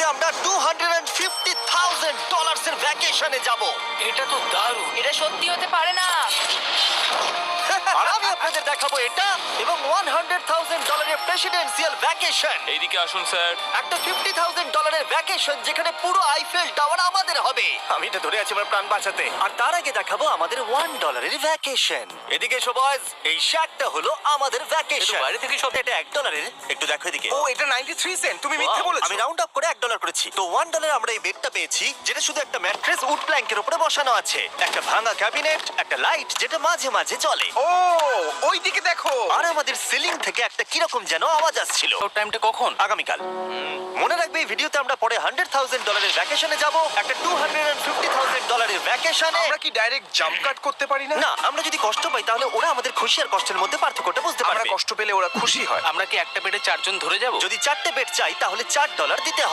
ভিডিওতে আমরা two hundred fifty thousand dollars এর ভ্যাকেশনে যাব। এটা তো দারুণ। এটা সত্যি হতে পারে না। আর আমি আপনাদের দেখাবো এটা এবং ওয়ান হান্ড্রেড থাউজেন্ড ডলারের প্রেসিডেন্সিয়াল ভ্যাকেশন এইদিকে আসুন স্যার। একটা ফিফটি থাউজেন্ড ডলারের ভ্যাকেশন যেখানে পুরো আইফেল আমি এটা ধরে আছি আমার প্রাণ বাঁচাতে। আর তার আগে দেখাবো আমাদের ওয়ান ডলারের ভ্যাকেশন এদিকে এসো বয়স এই শ্যাকটা হলো আমাদের ভ্যাকেশন বাইরে থেকে সব- এটা এক ডলারের একটু দেখো এদিকে। ও এটা 93 সেন্ট তুমি মিথ্যে বলেছ। আমি রাউন্ড আপ করে এক ডলার করেছি। তো ওয়ান ডলার আমরা এই বেডটা পেয়েছি যেটা শুধু একটা ম্যাট্রেস উড প্ল্যাঙ্কের উপরে বসানো আছে। একটা ভাঙা ক্যাবিনেট একটা লাইট যেটা মাঝে মাঝে চলে। ও ওই দিকে দেখো। আর আমাদের সিলিং থেকে একটা কীরকম যেন আওয়াজ আসছিল। ওর টাইমটা কখন? আগামীকাল। মনে রাখবে এই ভিডিওতে আমরা পরে হান্ড্রেড থাউজেন্ড ডলারের ভ্যাকেশনে যাব। একটা টু হান্ড্রেড ফিফটি থাউজেন্ড ডলারের ভ্যাকেশনে আমরা কি ডাইরেক্ট জাম্প কাট করতে পারি না? না আমরা যদি কষ্ট পাই তাহলে ওরা আমাদের খুশি আর কষ্টের মধ্যে পার্থক্যটা বুঝতে আমরা পারবে। কষ্ট পেলে ওরা খুশি হয়। আমরা কি একটা বেডে চারজন ধরে যাব? যদি চারটে বেড চাই তাহলে চার ডলার দিতে হবে